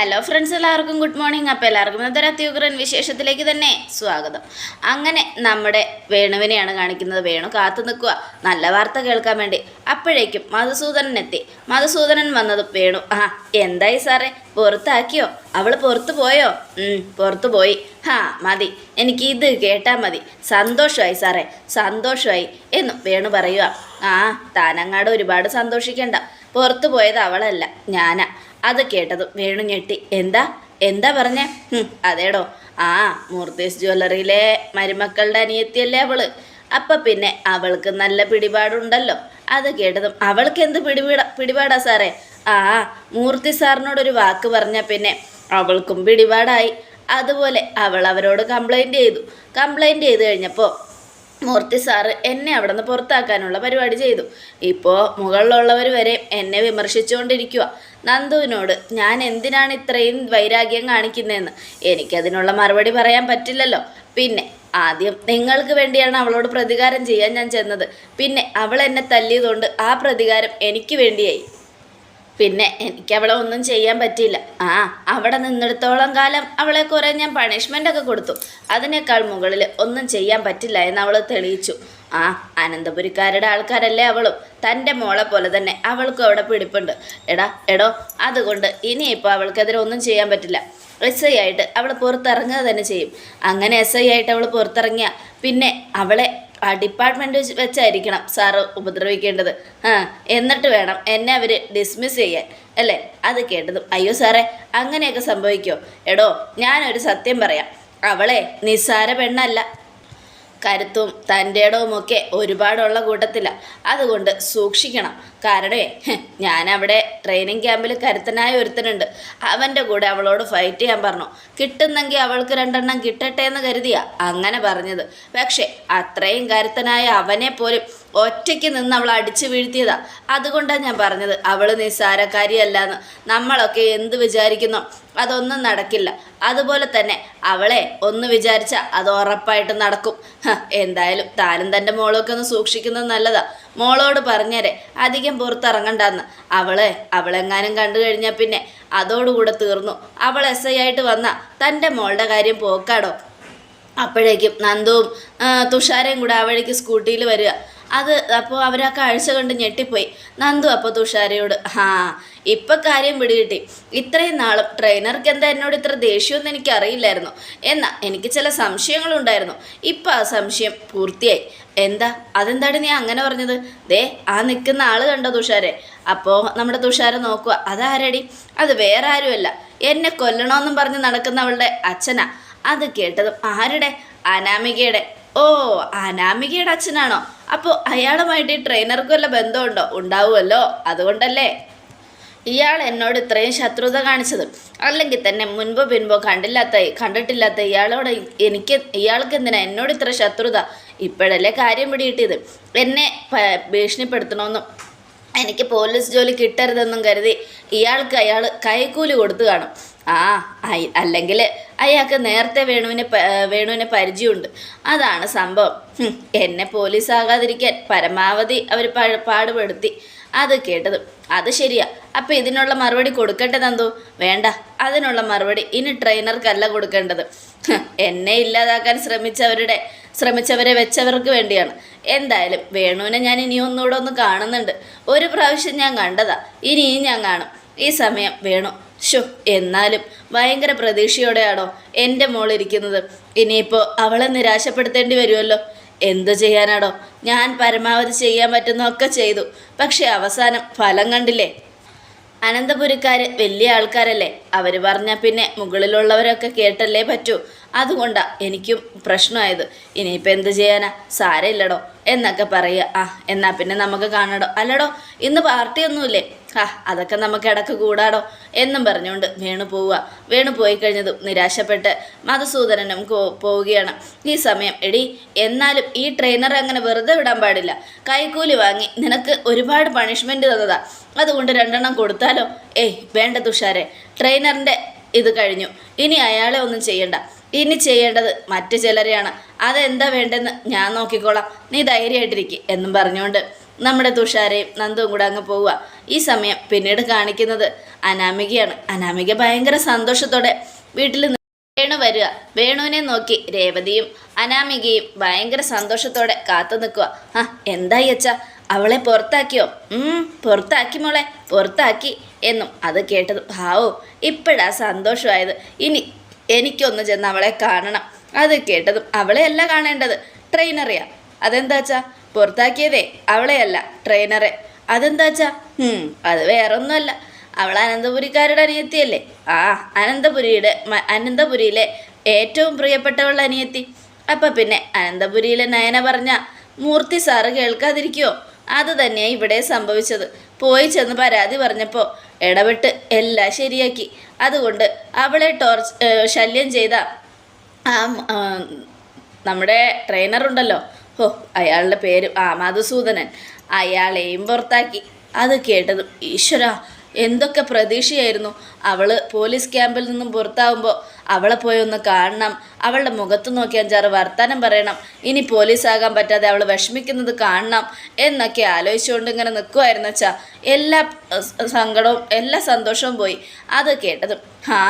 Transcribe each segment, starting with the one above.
Hello friends എല്ലാവർക്കും good morning അപ്പോൾ എല്ലാവർക്കും ഇന്നത്തെ അത്യുഗ്രൻ വിശേഷത്തിലേക്ക് തന്നെ സ്വാഗതം. അങ്ങനെ നമ്മുടെ വേണുവിനെയാണ് കാണിക്കുന്നത്. വേണു കാത്തു നിൽക്കുക. നല്ല വാർത്ത കേൾക്കാൻ വേണ്ടി. അപ്പോഴേക്കും മധുസൂദനൻ എത്തി. മധുസൂദനൻ വന്നതും വേണു ആ എന്തായി സാറേ? പുറത്താക്കിയോ? അവൾ പുറത്തു പോയോ? പുറത്തു പോയി. ഹാ മതി. എനിക്ക് ഇത് കേട്ടാൽ മതി. സന്തോഷമായി സാറേ. സന്തോഷമായി എന്നും വേണു പറയുക. ആ താനങ്ങാട് ഒരുപാട് സന്തോഷിക്കണ്ട. പുറത്തു പോയത് അവളല്ല ഞാനാ. അത് കേട്ടതും വേണു ഞെട്ടി. എന്താ? എന്താ പറഞ്ഞേ? അതേടോ. ആ മൂർത്തീസ് ജ്വല്ലറിയിലെ മരുമക്കളുടെ അനിയത്തിയല്ലേ അവൾ. അപ്പൊ പിന്നെ അവൾക്ക് നല്ല പിടിപാടുണ്ടല്ലോ. അത് കേട്ടതും അവൾക്ക് എന്ത് പിടിപിട പിടിപാടാ സാറേ? ആ മൂർത്തി സാറിനോടൊരു വാക്ക് പറഞ്ഞ പിന്നെ അവൾക്കും പിടിപാടായി. അതുപോലെ അവൾ അവരോട് കംപ്ലൈന്റ് ചെയ്തു. കംപ്ലൈന്റ് ചെയ്ത് കഴിഞ്ഞപ്പോൾ മൂർത്തി സാറ് എന്നെ അവിടെ നിന്ന് പുറത്താക്കാനുള്ള പരിപാടി ചെയ്തു. ഇപ്പോൾ മുകളിലുള്ളവർ വരെ എന്നെ വിമർശിച്ചുകൊണ്ടിരിക്കുക നന്ദുവിനോട് ഞാൻ എന്തിനാണ് ഇത്രയും വൈരാഗ്യം കാണിക്കുന്നതെന്ന്? എനിക്കതിനുള്ള മറുപടി പറയാൻ പറ്റില്ലല്ലോ. പിന്നെ ആദ്യം നിങ്ങൾക്ക് വേണ്ടിയാണ് അവളോട് പ്രതികാരം ചെയ്യാൻ ഞാൻ ചെന്നത്. പിന്നെ അവൾ എന്നെ തല്ലിയതുകൊണ്ട് ആ പ്രതികാരം എനിക്ക് വേണ്ടിയായി. പിന്നെ എനിക്ക് അവളെ ഒന്നും ചെയ്യാൻ പറ്റിയില്ല. ആ അവിടെ നിന്നിടത്തോളം കാലം അവളെ കുറേ ഞാൻ പണിഷ്മെന്റ് ഒക്കെ കൊടുത്തു. അതിനേക്കാൾ മുകളിൽ ഒന്നും ചെയ്യാൻ പറ്റില്ല എന്ന് അവൾ തെളിയിച്ചു. ആ അനന്തപുരിക്കാരുടെ ആൾക്കാരല്ലേ അവളും? തന്റെ മോളെ പോലെ തന്നെ അവൾക്കും അവിടെ പിടിപ്പുണ്ട്. എടാ എടോ അതുകൊണ്ട് ഇനിയിപ്പോൾ അവൾക്കെതിരെ ഒന്നും ചെയ്യാൻ പറ്റില്ല. എസ് ഐ ആയിട്ട് അവൾ പുറത്തിറങ്ങുക തന്നെ ചെയ്യും. അങ്ങനെ എസ് ഐ ആയിട്ട് അവൾ പുറത്തിറങ്ങിയ പിന്നെ അവളെ ആ ഡിപ്പാർട്ട്മെന്റ് വെച്ചായിരിക്കണം സാറ് ഉപദ്രവിക്കേണ്ടത്. ആ എന്നിട്ട് വേണം എന്നെ അവർ ഡിസ്മിസ് ചെയ്യാൻ. അല്ലേ? അത് കേട്ടതും അയ്യോ സാറേ അങ്ങനെയൊക്കെ സംഭവിക്കുമോ എടോ ഞാനൊരു സത്യം പറയാം. അവളെ നിസ്സാര പെണ്ണല്ല. കരുത്തും തന്റെ ഇടവുമൊക്കെ ഒരുപാടുള്ള കൂട്ടത്തിലാണ് അതുകൊണ്ട് സൂക്ഷിക്കണം. കാരണമേ ഞാൻ ഞാനവിടെ ട്രെയിനിങ് ക്യാമ്പിൽ കരുത്തനായ ഒരുത്തനുണ്ട്. അവന്റെ കൂടെ അവളോട് ഫൈറ്റ് ചെയ്യാൻ പറഞ്ഞു. കിട്ടുന്നെങ്കിൽ അവൾക്ക് രണ്ടെണ്ണം കിട്ടട്ടെ എന്ന് കരുതിയാ അങ്ങനെ പറഞ്ഞത്. പക്ഷേ അത്രയും കരുത്തനായ അവനെ പോലും ഒറ്റയ്ക്ക് നിന്ന് അവൾ അടിച്ചു വീഴ്ത്തിയതാ. അതുകൊണ്ടാണ് ഞാൻ പറഞ്ഞത് അവൾ നിസ്സാരക്കാരിയല്ലാന്ന്. നമ്മളൊക്കെ എന്ത് വിചാരിക്കുന്നു അതൊന്നും നടക്കില്ല. അതുപോലെ തന്നെ അവളെ ഒന്ന് വിചാരിച്ച അത് ഉറപ്പായിട്ട് നടക്കും. എന്തായാലും താനും തന്റെ മോളൊക്കെ ഒന്ന് സൂക്ഷിക്കുന്നത് നല്ലതാ. മോളോട് പറഞ്ഞേരെ അധികം പുറത്തിറങ്ങണ്ടെന്ന്. അവളെ അവളെങ്ങാനും കണ്ടു കഴിഞ്ഞാൽ പിന്നെ അതോടുകൂടെ തീർന്നു. അവൾ എസ് ഐ ആയിട്ട് വന്ന തന്റെ മോളുടെ കാര്യം പോക്കാടോ. അപ്പോഴേക്കും നന്ദുവും തുഷാരയും കൂടെ ആ വഴിക്ക് സ്കൂട്ടിയിൽ വരിക. അത് അപ്പോൾ അവർ ആ കാഴ്ച കണ്ട് ഞെട്ടിപ്പോയി. നന്ദു അപ്പോൾ തുഷാരയോട് ആ ഇപ്പം കാര്യം പിടികിട്ടി. ഇത്രയും നാളും ട്രെയിനർക്ക് എന്താ എന്നോട് ഇത്ര ദേഷ്യമൊന്നും എനിക്ക് അറിയില്ലായിരുന്നു എന്നാൽ എനിക്ക് ചില സംശയങ്ങളുണ്ടായിരുന്നു. ഇപ്പം ആ സംശയം പൂർത്തിയായി. എന്താ? അതെന്താണ് നീ അങ്ങനെ പറഞ്ഞത്? ദേ ആ നിൽക്കുന്ന ആൾ കണ്ടോ തുഷാരെ? അപ്പോൾ നമ്മുടെ തുഷാരെ നോക്കുക അതാരടി? അത് വേറെ ആരുമല്ല. എന്നെ കൊല്ലണമെന്നും പറഞ്ഞ് നടക്കുന്ന അവളുടെ അച്ഛനാ. അത് കേട്ടതും ആരുടെ? അനാമികയുടെ. ഓ അനാമികയുടെ അച്ഛനാണോ? അപ്പോൾ അയാളുമായിട്ട് ഈ ട്രെയിനർക്ക് വല്ല ബന്ധമുണ്ടോ? ഉണ്ടാവുമല്ലോ. അതുകൊണ്ടല്ലേ. ഇയാൾ എന്നോട് ഇത്രയും ശത്രുത കാണിച്ചത്. അല്ലെങ്കിൽ തന്നെ മുൻപോ പിൻപോ കണ്ടില്ലാത്ത കണ്ടിട്ടില്ലാത്ത ഇയാളോട് എനിക്ക് ഇയാൾക്ക് എന്തിനാ എന്നോട് ഇത്ര ശത്രുത? ഇപ്പോഴല്ലേ കാര്യം പിടികിട്ടിയത്? എന്നെ ഭീഷണിപ്പെടുത്തണമെന്നും എനിക്ക് പോലീസ് ജോലി കിട്ടരുതെന്നും കരുതി ഇയാൾക്ക് അയാൾ കൈക്കൂലി കൊടുത്തു കാണും. ആ അല്ലെങ്കിൽ അയാൾക്ക് നേരത്തെ വേണുവിനെ വേണുവിനെ പരിചയമുണ്ട്. അതാണ് സംഭവം. എന്നെ പോലീസ് ആകാതിരിക്കാൻ പരമാവധി അവർ പാടുപെടുത്തി. അത് കേട്ടത്. അത് ശരിയാ. അപ്പം ഇതിനുള്ള മറുപടി കൊടുക്കട്ടെ വേണ്ട. അതിനുള്ള മറുപടി ഇനി ട്രെയിനർക്കല്ല കൊടുക്കേണ്ടത്. എന്നെ ഇല്ലാതാക്കാൻ ശ്രമിച്ചവരുടെ ശ്രമിച്ചവരെ വെച്ചവർക്ക് വേണ്ടിയാണ്. എന്തായാലും വേണുവിനെ ഞാൻ ഇനി ഒന്നുകൂടെ ഒന്ന് കാണുന്നുണ്ട്. ഒരു പ്രാവശ്യം ഞാൻ കണ്ടതാ. ഇനിയും ഞാൻ കാണും. ഈ സമയം വേണു. ഷോ എന്നാലും ഭയങ്കര പ്രതീക്ഷയോടെയാണോ എന്റെ മോളിരിക്കുന്നത്? ഇനിയിപ്പോൾ അവളെ നിരാശപ്പെടുത്തേണ്ടി വരുമല്ലോ. എന്തു ചെയ്യാനാടോ? ഞാൻ പരമാവധി ചെയ്യാൻ പറ്റുന്നൊക്കെ ചെയ്തു. പക്ഷേ അവസാനം ഫലം കണ്ടില്ലേ? അനന്തപുരിക്കാർ വലിയ ആൾക്കാരല്ലേ? അവർ പറഞ്ഞാൽ പിന്നെ മുകളിലുള്ളവരൊക്കെ കേട്ടല്ലേ പറ്റൂ. അതുകൊണ്ടാ എനിക്കും പ്രശ്നമായത്. ഇനിയിപ്പോൾ എന്ത് ചെയ്യാനാ? സാരമില്ലടോ. എന്നൊക്കെ പറയുക. ആ എന്നാൽ പിന്നെ നമുക്ക് കാണടോ. അല്ലടോ ഇന്ന് പാർട്ടിയൊന്നുമില്ലേ ആ അതൊക്കെ നമുക്ക് ഇടയ്ക്ക് കൂടാടോ എന്നും പറഞ്ഞുകൊണ്ട് വേണു പോവുക. വേണു പോയി കഴിഞ്ഞതും നിരാശപ്പെട്ട് മധുസൂദനനും പോവുകയാണ്. ഈ സമയം എടി എന്നാലും ഈ ട്രെയിനർ അങ്ങനെ വെറുതെ വിടാൻ പാടില്ല. കൈക്കൂലി വാങ്ങി നിനക്ക് ഒരുപാട് പണിഷ്മെന്റ് തന്നതാ. അതുകൊണ്ട് രണ്ടെണ്ണം കൊടുത്താലോ? ഏയ് വേണ്ട തുഷാരെ. ട്രെയിനറിന്റെ ഇത് കഴിഞ്ഞു. ഇനി അയാളെ ഒന്നും ചെയ്യണ്ട. ഇനി ചെയ്യേണ്ടത് മറ്റു ചിലരെയാണ്. അതെന്താ വേണ്ടെന്ന് ഞാൻ നോക്കിക്കോളാം. നീ ധൈര്യമായിട്ടിരിക്കും എന്നും പറഞ്ഞുകൊണ്ട് നമ്മുടെ തുഷാരയും നന്ദുവും കൂടെ അങ്ങ് പോവുക. ഈ സമയം പിന്നീട് കാണിക്കുന്നത് അനാമികയാണ്. അനാമിക ഭയങ്കര സന്തോഷത്തോടെ വീട്ടിൽ വേണു വരിക. വേണുവിനെ നോക്കി രേവതിയും അനാമികയും ഭയങ്കര സന്തോഷത്തോടെ കാത്തു നിൽക്കുക. ആ എന്തായി അച്ഛാ? അവളെ പുറത്താക്കിയോ? പുറത്താക്കി മോളെ പുറത്താക്കി എന്നും അത് കേട്ടത്. ഭാവോ ഇപ്പോഴാ സന്തോഷമായത്. ഇനി എനിക്കൊന്ന് ചെന്ന് അവളെ കാണണം. അത് കേട്ടതും അവളെ അല്ല കാണേണ്ടത്. ട്രെയിനറെയാ. അതെന്താ വച്ചാ പുറത്താക്കിയതേ അവളെയല്ല ട്രെയിനറെ. അതെന്താ വച്ചാ ഉം, അത് വേറൊന്നുമല്ല. അവൾ അനന്തപുരിക്കാരുടെ അനിയത്തിയല്ലേ? ആ അനന്തപുരിയുടെ അനന്തപുരിയിലെ ഏറ്റവും പ്രിയപ്പെട്ടവളുടെ അനിയത്തി. അപ്പം പിന്നെ അനന്തപുരിയിലെ നയന പറഞ്ഞ മൂർത്തി സാറ് കേൾക്കാതിരിക്കുമോ അത് തന്നെയാണ് ഇവിടെ സംഭവിച്ചത്. പോയി ചെന്ന് പരാതി പറഞ്ഞപ്പോൾ ഇടപെട്ട് എല്ലാം ശരിയാക്കി. അതുകൊണ്ട് അവളെ ടോർച്ച് ശല്യം ചെയ്ത ആ നമ്മുടെ ട്രെയിനർ ഉണ്ടല്ലോ. ഓ അയാളുടെ പേര് ആ മധുസൂദനൻ. അയാളെയും പുറത്താക്കി. അത് കേട്ടത് ഈശ്വര എന്തൊക്കെ പ്രതീക്ഷയായിരുന്നു. അവൾ പോലീസ് ക്യാമ്പിൽ നിന്നും പുറത്താവുമ്പോൾ അവളെ പോയി ഒന്ന് കാണണം. അവളുടെ മുഖത്ത് നോക്കി അഞ്ചാറ് വർത്താനം പറയണം. ഇനി പോലീസാകാൻ പറ്റാതെ അവൾ വിഷമിക്കുന്നത് കാണണം എന്നൊക്കെ ആലോചിച്ചുകൊണ്ട് ഇങ്ങനെ നിൽക്കുമായിരുന്നു വെച്ചാൽ എല്ലാ സങ്കടവും എല്ലാ സന്തോഷവും പോയി. അത് കേട്ടതും ആ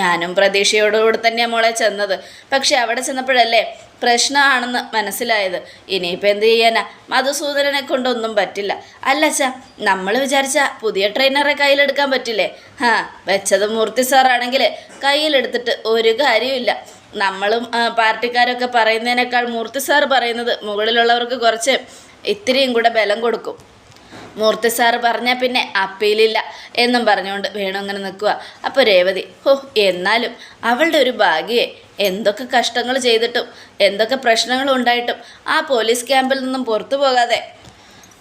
ഞാനും പ്രതീക്ഷയോടുകൂടി തന്നെയാണ് മോളെ ചെന്നത്. പക്ഷെ അവിടെ ചെന്നപ്പോഴല്ലേ പ്രശ്നമാണെന്ന് മനസ്സിലായത്. ഇനിയിപ്പോൾ എന്ത് ചെയ്യാനാ? മധുസൂദനനെ കൊണ്ടൊന്നും പറ്റില്ല. അല്ല അച്ഛാ നമ്മൾ വിചാരിച്ച പുതിയ ട്രെയിനറെ കയ്യിലെടുക്കാൻ പറ്റില്ലേ? ഹാ വെച്ചത് മൂർത്തി സാറാണെങ്കിൽ കയ്യിലെടുത്തിട്ട് ഒരു കാര്യമില്ല നമ്മളും പാർട്ടിക്കാരൊക്കെ പറയുന്നതിനേക്കാൾ മൂർത്തി സാർ പറയുന്നത് മുകളിലുള്ളവർക്ക് കുറച്ച് ഇത്തിരിയും കൂടെ ബലം കൊടുക്കും. മൂർത്തി സാറ് പറഞ്ഞാൽ പിന്നെ അപ്പീലില്ല എന്നും പറഞ്ഞുകൊണ്ട് വേണു അങ്ങനെ നിൽക്കുക അപ്പോൾ രേവതി ഹോ എന്നാലും അവളുടെ ഒരു ഭാഗ്യേ എന്തൊക്കെ കഷ്ടങ്ങൾ ചെയ്തിട്ടും എന്തൊക്കെ പ്രശ്നങ്ങൾ ഉണ്ടായിട്ടും ആ പോലീസ് ക്യാമ്പിൽ നിന്നും പുറത്തു പോകാതെ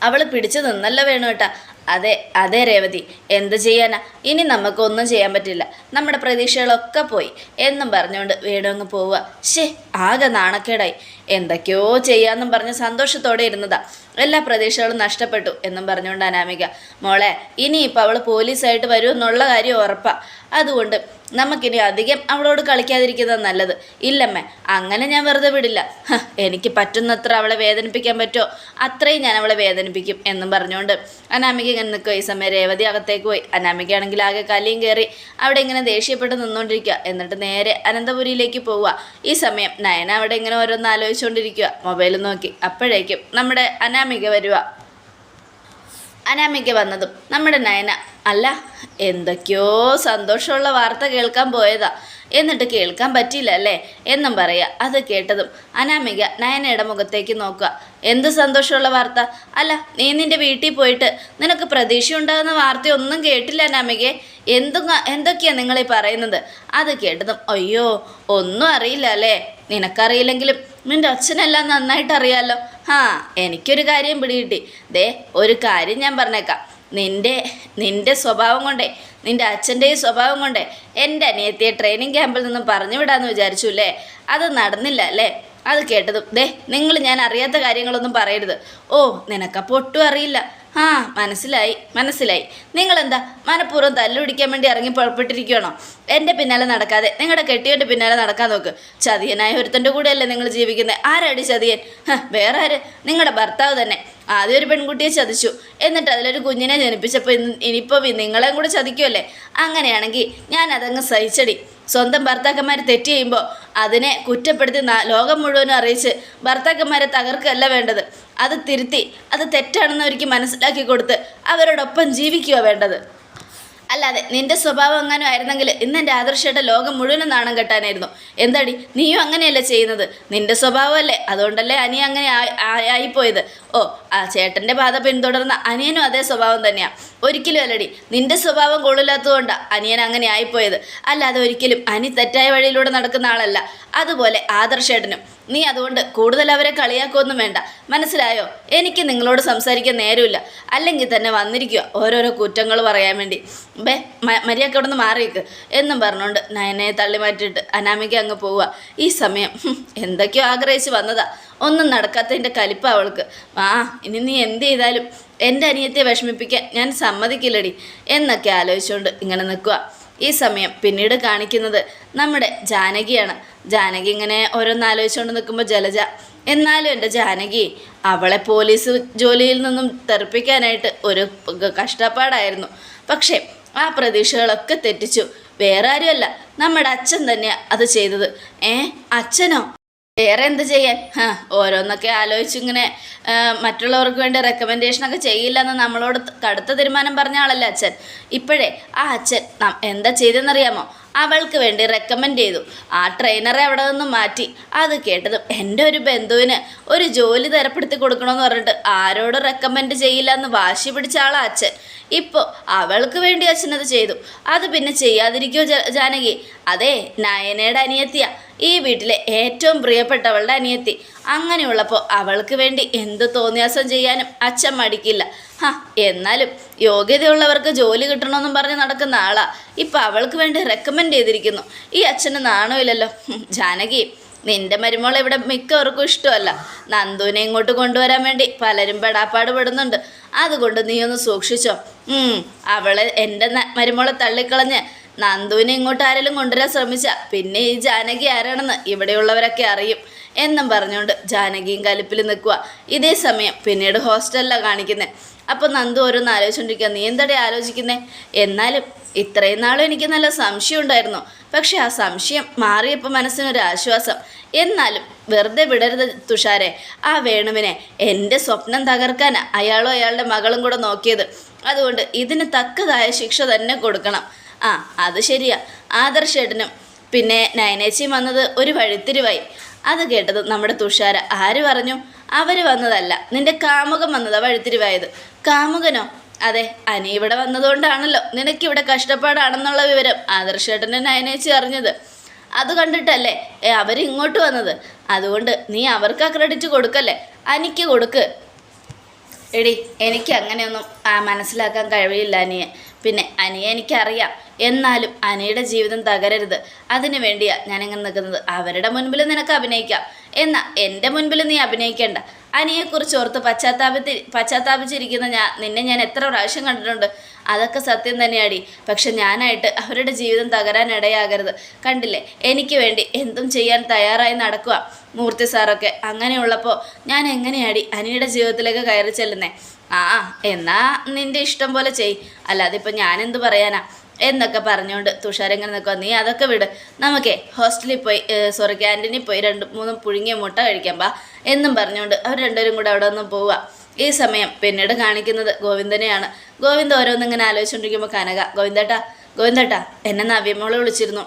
അവൾ പിടിച്ചു നിന്നല്ല വേണു കേട്ടാ അതെ അതെ രേവതി. എന്ത് ചെയ്യാനാ? ഇനി നമുക്കൊന്നും ചെയ്യാൻ പറ്റില്ല. നമ്മുടെ പ്രതീക്ഷകളൊക്കെ പോയി. എന്നും പറഞ്ഞുകൊണ്ട് വേണു അങ്ങ് പോവുക. ശേ ആകെ നാണക്കേടായി. എന്തൊക്കെയോ ചെയ്യാന്നും പറഞ്ഞ് സന്തോഷത്തോടെ ഇരുന്നതാ. എല്ലാ പ്രതീക്ഷകളും നഷ്ടപ്പെട്ടു എന്നും പറഞ്ഞുകൊണ്ട് അനാമിക. മോളെ ഇനിയിപ്പോൾ അവൾ പോലീസായിട്ട് വരുമെന്നുള്ള കാര്യം ഉറപ്പാ. അതുകൊണ്ട് നമുക്കിനി അധികം അവളോട് കളിക്കാതിരിക്കുന്നത് നല്ലത്. ഇല്ലമ്മേ അങ്ങനെ ഞാൻ വെറുതെ വിടില്ല. എനിക്ക് പറ്റുന്നത്ര അവളെ വേദനിപ്പിക്കാൻ പറ്റുമോ? അത്രയും ഞാൻ അവളെ വേദനിപ്പിക്കും എന്നും പറഞ്ഞുകൊണ്ട് അനാമിക ഇങ്ങനെ നിൽക്കുക ഈ സമയം രേവതി അകത്തേക്ക് പോയി. അനാമികയാണെങ്കിൽ ആകെ കലിയും കയറി അവിടെ ഇങ്ങനെ ദേഷ്യപ്പെട്ട് നിന്നുകൊണ്ടിരിക്കുക എന്നിട്ട് നേരെ അനന്തപുരിയിലേക്ക് പോവുക ഈ സമയം നയന അവിടെ ഇങ്ങനെ ഓരോന്ന് ആലോചിച്ചുകൊണ്ടിരിക്കുക മൊബൈൽ നോക്കി. അപ്പോഴേക്കും നമ്മുടെ അനാമിക വരിക അനാമിക വന്നതും നമ്മുടെ നയന അല്ല എന്തൊക്കെയോ സന്തോഷമുള്ള വാർത്ത കേൾക്കാൻ പോയതാ. എന്നിട്ട് കേൾക്കാൻ പറ്റിയില്ല അല്ലേ? എന്നും പറയുക അത് കേട്ടതും അനാമിക നയനയുടെ മുഖത്തേക്ക് നോക്കുക. എന്ത് സന്തോഷമുള്ള വാർത്ത? അല്ല നീ നിന്റെ വീട്ടിൽ പോയിട്ട് നിനക്ക് പ്രതീക്ഷ ഉണ്ടാകുന്ന വാർത്തയൊന്നും കേട്ടില്ല അനാമികയെ എന്തും എന്തൊക്കെയാണ് നിങ്ങളീ പറയുന്നത്? അത് കേട്ടതും അയ്യോ ഒന്നും അറിയില്ല അല്ലേ? നിനക്കറിയില്ലെങ്കിലും നിന്റെ അച്ഛനെല്ലാം നന്നായിട്ട് അറിയാലോ ആ എനിക്കൊരു കാര്യം പിടികിട്ടി. ദേ ഒരു കാര്യം ഞാൻ പറഞ്ഞേക്കാം. നിന്റെ നിന്റെ സ്വഭാവം കൊണ്ടേ നിന്റെ അച്ഛന്റെയും സ്വഭാവം കൊണ്ടേ എന്റെ അനിയത്തിയെ ട്രെയിനിങ് ക്യാമ്പിൽ നിന്നും പറഞ്ഞു വിടാമെന്ന് വിചാരിച്ചു അല്ലേ? അത് നടന്നില്ല അല്ലേ? അത് കേട്ടതും. ദേ നിങ്ങൾ ഞാൻ അറിയാത്ത കാര്യങ്ങളൊന്നും പറയരുത്. ഓ നിനക്കപ്പോൾ ഒട്ടും അറിയില്ല. ആ മനസ്സിലായി മനസ്സിലായി. നിങ്ങളെന്താ മനഃപൂർവം തല്ലുപിടിക്കാൻ വേണ്ടി ഇറങ്ങി പുറപ്പെട്ടിരിക്കുകയാണോ എന്റെ പിന്നാലെ നടക്കാതെ നിങ്ങളുടെ കെട്ടിയോട്ട് പിന്നാലെ നടക്കാൻ നോക്ക്. ചതിയനായ ഒരുത്തന്റെ കൂടെയല്ലേ നിങ്ങൾ ജീവിക്കുന്നത് ആരാടി ചതിയൻ? വേറെ ആര്? നിങ്ങളുടെ ഭർത്താവ് തന്നെ. ആദ്യം ഒരു പെൺകുട്ടിയെ ചതിച്ചു. എന്നിട്ട് അതിലൊരു കുഞ്ഞിനെ ജനിപ്പിച്ചപ്പോൾ ഇനിയിപ്പോൾ നിങ്ങളെയും കൂടെ ചതിക്കുമല്ലേ അങ്ങനെയാണെങ്കിൽ ഞാൻ അതങ്ങ് സഹിച്ചടി. സ്വന്തം ഭർത്താക്കന്മാർ തെറ്റ് ചെയ്യുമ്പോൾ അതിനെ കുറ്റപ്പെടുത്തി ലോകം മുഴുവനും അറിയിച്ച് ഭർത്താക്കന്മാരെ തകർക്കല്ല വേണ്ടത്. അത് തിരുത്തി അത് തെറ്റാണെന്ന് അവർക്ക് മനസ്സിലാക്കി കൊടുത്ത് അവരോടൊപ്പം ജീവിക്കുക വേണ്ടത്. അല്ലാതെ നിന്റെ സ്വഭാവം അങ്ങനെ ആയിരുന്നെങ്കിൽ ഇന്ന് എന്റെ ആദർശയുടെ ലോകം മുഴുവനും നാണം കെട്ടാനായിരുന്നു. എന്താടി? നീയും അങ്ങനെയല്ലേ ചെയ്യുന്നത്? നിന്റെ സ്വഭാവമല്ലേ? അതുകൊണ്ടല്ലേ അനിയ അങ്ങനെ ആയി- ആയി- ആയിപ്പോയത്. ഓ ആ ചേട്ടന്റെ പാത പിന്തുടർന്ന അനിയനും അതേ സ്വഭാവം തന്നെയാണ് ഒരിക്കലും അല്ലടി നിന്റെ സ്വഭാവം കൊള്ളില്ലാത്തതുകൊണ്ടാണ് അനിയൻ അങ്ങനെ ആയിപ്പോയത്. അല്ലാതെ ഒരിക്കലും അനി തെറ്റായ വഴിയിലൂടെ നടക്കുന്ന ആളല്ല. അതുപോലെ ആദർശേട്ടനും. നീ അതുകൊണ്ട് കൂടുതൽ അവരെ കളിയാക്കൊന്നും വേണ്ട. മനസ്സിലായോ? എനിക്ക് നിങ്ങളോട് സംസാരിക്കാൻ നേരമില്ല. അല്ലെങ്കിൽ തന്നെ വന്നിരിക്കുക ഓരോരോ കുറ്റങ്ങൾ പറയാൻ വേണ്ടി. ബേ മര്യാദയ്ക്ക് അവിടെ നിന്ന് മാറിയേക്ക്. എന്നും പറഞ്ഞുകൊണ്ട് നയനയെ തള്ളി മാറ്റിയിട്ട് അനാമിക അങ്ങ് പോവുക. ഈ സമയം എന്തൊക്കെയോ ആഗ്രഹിച്ച് വന്നതാ. ഒന്നും നടക്കാത്തതിന്റെ കലിപ്പ അവൾക്ക്. ആ ഇനി നീ എന്ത് ചെയ്താലും എന്റെ അനിയത്തെ വിഷമിപ്പിക്കാൻ ഞാൻ സമ്മതിക്കില്ലടി. എന്നൊക്കെ ആലോചിച്ചുകൊണ്ട് ഇങ്ങനെ നിൽക്കുക. ഈ സമയം പിന്നീട് കാണിക്കുന്നത് നമ്മുടെ ജാനകിയാണ്. ജാനകി ഇങ്ങനെ ഓരോന്ന് ആലോചിച്ചുകൊണ്ട് നിൽക്കുമ്പോൾ ജലജ എന്നാലും എന്റെ ജാനകി അവളെ പോലീസ് ജോലിയിൽ നിന്നും തെറിപ്പിക്കാനായിട്ട് ഒരു കഷ്ടപ്പാടായിരുന്നു. പക്ഷേ ആ പ്രതീക്ഷകളൊക്കെ തെറ്റിച്ചു. വേറെ ആരുമല്ല. നമ്മുടെ അച്ഛൻ തന്നെയാണ് അത് ചെയ്തത്. ഏ അച്ഛനോ? വേറെ എന്ത് ചെയ്യാൻ? ഓരോന്നൊക്കെ ആലോചിച്ചിങ്ങനെ മറ്റുള്ളവർക്ക് വേണ്ടി റെക്കമെൻഡേഷനൊക്കെ ചെയ്യില്ല എന്ന് നമ്മളോട് കടുത്ത തീരുമാനം പറഞ്ഞ ആളല്ലേ അച്ഛൻ? ഇപ്പോഴേ ആ അച്ഛൻ എന്താ ചെയ്തെന്നറിയാമോ അവൾക്ക് വേണ്ടി റെക്കമെൻഡ് ചെയ്തു. ആ ട്രെയിനറെ അവിടെ നിന്ന് മാറ്റി. അത് കേട്ടതും എന്റെ ഒരു ബന്ധുവിന് ഒരു ജോലി തരപ്പെടുത്തി കൊടുക്കണമെന്ന് പറഞ്ഞിട്ട് ആരോടും റെക്കമെൻഡ് ചെയ്യില്ല എന്ന് വാശി പിടിച്ച ആളാ അച്ഛൻ. ഇപ്പോൾ അവൾക്ക് വേണ്ടി അച്ഛനത് ചെയ്തു. അത് പിന്നെ ചെയ്യാതിരിക്കുമോ ജാനകി? അതെ നയനയുടെ അനിയത്തിയ. ഈ വീട്ടിലെ ഏറ്റവും പ്രിയപ്പെട്ടവളുടെ അനിയത്തി. അങ്ങനെയുള്ളപ്പോൾ അവൾക്ക് വേണ്ടി എന്ത് തോന്നിയാസം ചെയ്യാനും അച്ഛൻ മടിക്കില്ല. ഹാ എന്നാലും യോഗ്യതയുള്ളവർക്ക് ജോലി കിട്ടണമെന്നും പറഞ്ഞ് നടക്കുന്ന ആളാ. ഇപ്പം അവൾക്ക് വേണ്ടി റെക്കമെൻഡ് ചെയ്തിരിക്കുന്നു. ഈ അച്ഛന് നാണമില്ലല്ലോ. ജാനകി നിന്റെ മരുമോൾ ഇവിടെ മിക്കവർക്കും ഇഷ്ടമല്ല. നന്ദുവിനെ ഇങ്ങോട്ട് കൊണ്ടുവരാൻ വേണ്ടി പലരും പെടാപ്പാട് പെടുന്നുണ്ട് അതുകൊണ്ട് നീ ഒന്ന് സൂക്ഷിച്ചോ. അവളെ എന്റെ മരുമോളെ തള്ളിക്കളഞ്ഞ് നന്ദുവിനെ ഇങ്ങോട്ട് ആരെങ്കിലും കൊണ്ടുവരാൻ ശ്രമിച്ച. പിന്നെ ഈ ജാനകി ആരാണെന്ന് ഇവിടെയുള്ളവരൊക്കെ അറിയും. എന്നും പറഞ്ഞുകൊണ്ട് ജാനകിയും കലിപ്പിൽ നിൽക്കുക ഇതേ സമയം പിന്നീട് ഹോസ്റ്റലിലാണ് കാണിക്കുന്നത് അപ്പം നന്ദു ഓരോന്ന് ആലോചിച്ചുകൊണ്ടിരിക്കുക നീ എന്തടെ ആലോചിക്കുന്നേ? എന്നാലും ഇത്രയും നാളും എനിക്ക് നല്ല സംശയം ഉണ്ടായിരുന്നു. പക്ഷെ ആ സംശയം മാറിയപ്പോൾ മനസ്സിനൊരു ആശ്വാസം. എന്നാലും വെറുതെ വിടരുത് തുഷാരെ. ആ വേണുവിനെ എന്റെ സ്വപ്നം തകർക്കാൻ അയാളോ അയാളുടെ മകളും കൂടെ നോക്കിയത്. അതുകൊണ്ട് ഇതിന് തക്കതായ ശിക്ഷ തന്നെ കൊടുക്കണം. ആ അത് ശരിയാ. ആദർശേട്ടനും പിന്നെ നയനേച്ചിയും വന്നത് ഒരു വഴിത്തിരിവായി. അത് കേട്ടത് നമ്മുടെ തുഷാര ആര് പറഞ്ഞു? അവർ വന്നതല്ല നിന്റെ കാമുകൻ വന്നതാ വഴിത്തിരിവായത്. കാമുകനോ? അതെ അനി ഇവിടെ വന്നതുകൊണ്ടാണല്ലോ നിനക്കിവിടെ കഷ്ടപ്പാടാണെന്നുള്ള വിവരം ആദർശേട്ടന്റെ നയനേച്ചി അറിഞ്ഞത്. അത് കണ്ടിട്ടല്ലേ ഏ, അവരിങ്ങോട്ട് വന്നത്? അതുകൊണ്ട് നീ അവർക്ക് ആ ക്രെഡിറ്റ് കൊടുക്കല്ലേ? അനിക്ക് കൊടുക്ക്. എടി എനിക്ക് അങ്ങനെയൊന്നും മനസ്സിലാക്കാൻ കഴിയില്ല അനിയെ. പിന്നെ അനിയെ എനിക്കറിയാം. എന്നാലും അനിയുടെ ജീവിതം തകരരുത്. അതിനു വേണ്ടിയാ ഞാനിങ്ങനെ നിൽക്കുന്നത്. അവരുടെ മുൻപിൽ നിനക്ക് അഭിനയിക്കാം. എന്നാൽ എന്റെ മുൻപിൽ നീ അഭിനയിക്കേണ്ട. അനിയെക്കുറിച്ച് ഓർത്ത് പശ്ചാത്താപത്തി പശ്ചാത്താപിച്ചിരിക്കുന്ന ഞാൻ നിന്നെ ഞാൻ എത്ര പ്രാവശ്യം കണ്ടിട്ടുണ്ട്. അതൊക്കെ സത്യം തന്നെയാടി. പക്ഷെ ഞാനായിട്ട് അവരുടെ ജീവിതം തകരാനിടയാകരുത്. കണ്ടില്ലേ? എനിക്ക് വേണ്ടി എന്തും ചെയ്യാൻ തയ്യാറായി നടക്കുക മൂർത്തി സാറൊക്കെ അങ്ങനെയുള്ളപ്പോൾ ഞാൻ എങ്ങനെയാടി അനിയുടെ ജീവിതത്തിലേക്ക് കയറി ചെല്ലുന്നേ? ആ എന്നാ നിന്റെ ഇഷ്ടം പോലെ ചെയ്. അല്ലാതെ ഇപ്പം ഞാനെന്ത് പറയാനാ? എന്നൊക്കെ പറഞ്ഞുകൊണ്ട് തുഷാരങ്ങനെ നിൽക്കുക നീ അതൊക്കെ വിട്. നമുക്കേ ഹോസ്റ്റലിൽ പോയി സോറി ക്യാന്റീനിൽ പോയി രണ്ട് മൂന്നും പുഴുങ്ങിയ മുട്ട കഴിക്കാം പാ എന്നും പറഞ്ഞുകൊണ്ട് അവർ രണ്ടുപേരും കൂടെ അവിടെ നിന്ന് പോവുക. ഈ സമയം പിന്നീട് കാണിക്കുന്നത് ഗോവിന്ദനെയാണ്. ഗോവിന്ദ ഓരോന്നിങ്ങനെ ആലോചിച്ചുകൊണ്ടിരിക്കുമ്പോൾ കനക ഗോവിന്ദേട്ടാ ഗോവിന്ദേട്ടാ എന്നെ നവ്യമോളെ വിളിച്ചിരുന്നു.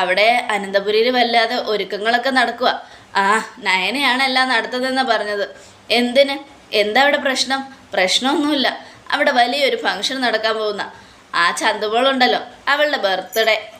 അവിടെ അനന്തപുരിയിൽ വല്ലാതെ ഒരുക്കങ്ങളൊക്കെ നടക്കുക ആ നയനയാണ് എല്ലാം നടത്തതെന്ന് പറഞ്ഞത്. എന്തിന്? എന്താ അവിടെ പ്രശ്നം? പ്രശ്നമൊന്നുമില്ല. അവിടെ വലിയൊരു ഫംഗ്ഷൻ നടക്കാൻ പോകുന്ന. ആ ചന്തുമോളുണ്ടല്ലോ അവളുടെ ബർത്ത്ഡേ.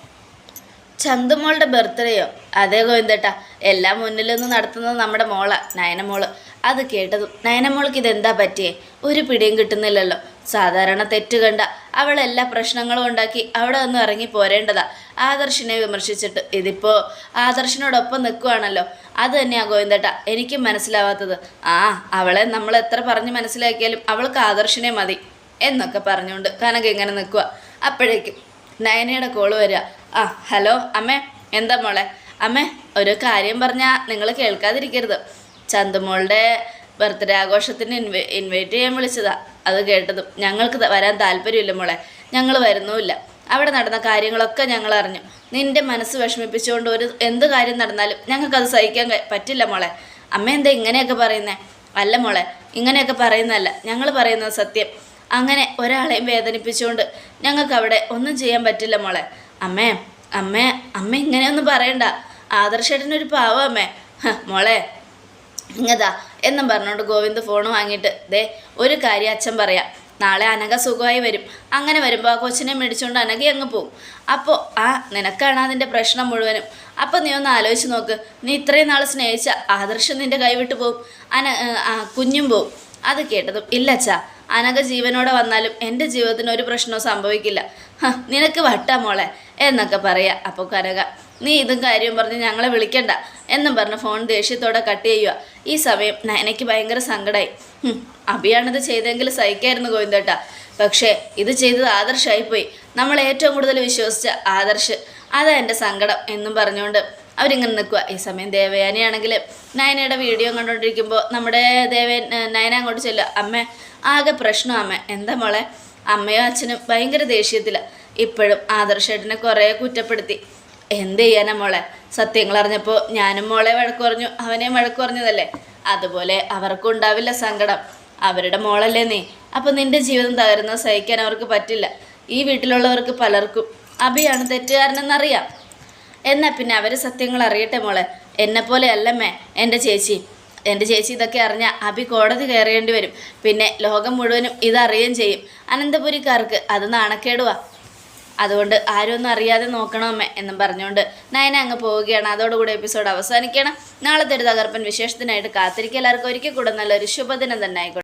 ചന്തുമോളുടെ ബർത്ത്ഡേയോ? അതേ ഗോവിന്ദട്ടാ എല്ലാം മുന്നിൽ നിന്ന് നടത്തുന്നത് നമ്മുടെ മോളാ നയനമോൾ. അത് കേട്ടതും നയനമോൾക്ക് ഇതെന്താ പറ്റിയേ? ഒരു പിടിയും കിട്ടുന്നില്ലല്ലോ. സാധാരണ തെറ്റ് കണ്ട അവൾ എല്ലാ പ്രശ്നങ്ങളും ഉണ്ടാക്കി അവിടെ ഒന്ന് ഇറങ്ങി പോരേണ്ടതാ. ആദർശിനെ വിമർശിച്ചിട്ട് ഇതിപ്പോ ആദർശിനോടൊപ്പം നിൽക്കുവാണല്ലോ അത് തന്നെയാ ഗോവിന്ദട്ട എനിക്കും മനസ്സിലാവാത്തത്. ആ അവളെ നമ്മൾ എത്ര പറഞ്ഞ് മനസ്സിലാക്കിയാലും അവൾക്ക് ആദർശിനെ മതി. എന്നൊക്കെ പറഞ്ഞുകൊണ്ട് കനക ഇങ്ങനെ നിൽക്കുക അപ്പോഴേക്കും നയനയുടെ കോൾ വരിക. ആ ഹലോ അമ്മേ എന്താ മോളെ? അമ്മേ ഒരു കാര്യം പറഞ്ഞാൽ നിങ്ങൾ കേൾക്കാതിരിക്കരുത്. ചന്തുമോളുടെ ബർത്ത്ഡേ ആഘോഷത്തിന് ഇൻവൈ ഇൻവൈറ്റ് ചെയ്യാൻ വിളിച്ചതാ. അത് കേട്ടതും ഞങ്ങൾക്ക് വരാൻ താല്പര്യമില്ല മോളെ. ഞങ്ങൾ വരുന്നുമില്ല. അവിടെ നടന്ന കാര്യങ്ങളൊക്കെ ഞങ്ങൾ അറിഞ്ഞു. നിന്റെ മനസ്സ് വിഷമിപ്പിച്ചുകൊണ്ട് ഒരു എന്ത് കാര്യം നടന്നാലും ഞങ്ങൾക്കത് സഹിക്കാൻ പറ്റില്ല മോളെ. അമ്മ എന്താ ഇങ്ങനെയൊക്കെ പറയുന്നേ? അല്ല മോളെ ഇങ്ങനെയൊക്കെ പറയുന്നതല്ല. ഞങ്ങൾ പറയുന്നത് സത്യം. അങ്ങനെ ഒരാളെ വേദനിപ്പിച്ചുകൊണ്ട് ഞങ്ങൾക്ക് അവിടെ ഒന്നും ചെയ്യാൻ പറ്റില്ല മോളെ. അമ്മേ അമ്മേ അമ്മ ഇങ്ങനെയൊന്നും പറയണ്ട. ആദർശേട്ടനൊരു പാവം അമ്മേ. മോളെ ഇങ്ങതാ എന്നും പറഞ്ഞുകൊണ്ട് ഗോവിന്ദ് ഫോൺ വാങ്ങിയിട്ട് ദേ ഒരു കാര്യം അച്ഛൻ പറയാം. നാളെ അനഘ സുഖമായി വരും. അങ്ങനെ വരുമ്പോൾ ആ കൊച്ചിനെ മേടിച്ചുകൊണ്ട് അനഘ അങ്ങ് പോകും അപ്പോൾ ആ നിനക്കാണ് അതിന്റെ പ്രശ്നം മുഴുവനും. അപ്പോൾ നീ ഒന്ന് ആലോചിച്ച് നോക്ക്. നീ ഇത്രയും നാൾ സ്നേഹിച്ച ആദർശം നിന്റെ കൈവിട്ട് പോവും. അന കുഞ്ഞും പോവും. അത് കേട്ടതും ഇല്ലച്ചാ അനഘ ജീവനോടെ വന്നാലും എന്റെ ജീവിതത്തിന് ഒരു പ്രശ്നവും സംഭവിക്കില്ല. നിനക്ക് വട്ടാ മോളെ എന്നൊക്കെ പറയാ. അപ്പോൾ കനക നീ ഇതും കാര്യവും പറഞ്ഞ് ഞങ്ങളെ വിളിക്കണ്ട എന്നും പറഞ്ഞ് ഫോൺ ദേഷ്യത്തോടെ കട്ട് ചെയ്യുക ഈ സമയം നയനയ്ക്ക് ഭയങ്കര സങ്കടമായി അഭിയാണിത് ചെയ്തെങ്കിൽ സഹിക്കായിരുന്നു ഗോവിന്ദേട്ടാ. പക്ഷേ ഇത് ചെയ്തത് ആദർശായിപ്പോയി. നമ്മൾ ഏറ്റവും കൂടുതൽ വിശ്വസിച്ച ആദർശ്. അതാ എന്റെ സങ്കടം എന്നും പറഞ്ഞുകൊണ്ട് അവരിങ്ങനെ നിൽക്കുക. ഈ സമയം ദേവയാനിയാണെങ്കിൽ നയനയുടെ വീഡിയോ കണ്ടുകൊണ്ടിരിക്കുമ്പോൾ നമ്മുടെ ദേവൻ നയന അങ്ങോട്ട് ചെല്ലുക. അമ്മ ആകെ പ്രശ്നം അമ്മ. എന്താ മോളെ? അമ്മയും അച്ഛനും ഭയങ്കര ദേഷ്യത്തിലാണ് ഇപ്പോഴും ആദർശേട്ടനെ കുറേ കുറ്റപ്പെടുത്തി. എന്ത് ചെയ്യാനാ മോളെ? സത്യങ്ങൾ അറിഞ്ഞപ്പോൾ ഞാനും മോളെ വഴക്ക് പറഞ്ഞു. അവനെയും വഴക്ക് പറഞ്ഞതല്ലേ? അതുപോലെ അവർക്കും ഉണ്ടാവില്ല സങ്കടം. അവരുടെ മോളല്ലേ നീ? അപ്പം നിന്റെ ജീവിതം തകരുന്നത് സഹിക്കാൻ അവർക്ക് പറ്റില്ല. ഈ വീട്ടിലുള്ളവർക്ക് പലർക്കും അഭിയാണ് തെറ്റുകാരനെന്നറിയാം. എന്നാൽ പിന്നെ അവർ സത്യങ്ങൾ അറിയട്ടെ മോളെ. എന്നെപ്പോലെ അല്ലമ്മേ എന്റെ ചേച്ചി. എന്റെ ചേച്ചി ഇതൊക്കെ അറിഞ്ഞാൽ അഭി കോടതി കയറേണ്ടി വരും. പിന്നെ ലോകം മുഴുവനും ഇതറിയുകയും ചെയ്യും. അനന്തപുരിക്കാർക്ക് അത് നാണക്കേടുവാ. അതുകൊണ്ട് ആരും ഒന്നും അറിയാതെ നോക്കണമേ എന്നും പറഞ്ഞുകൊണ്ട് നയന അങ്ങ് പോവുകയാണ്. അതോടുകൂടി എപ്പിസോഡ് അവസാനിക്കണം. നാളത്തെ ഒരു തകർപ്പൻ വിശേഷത്തിനായിട്ട് കാത്തിരിക്കുക. എല്ലാവർക്കും ഒരിക്കൽ കൂടെ നല്ലൊരു ശുഭദിനം തന്നെ ആയിക്കോട്ടെ.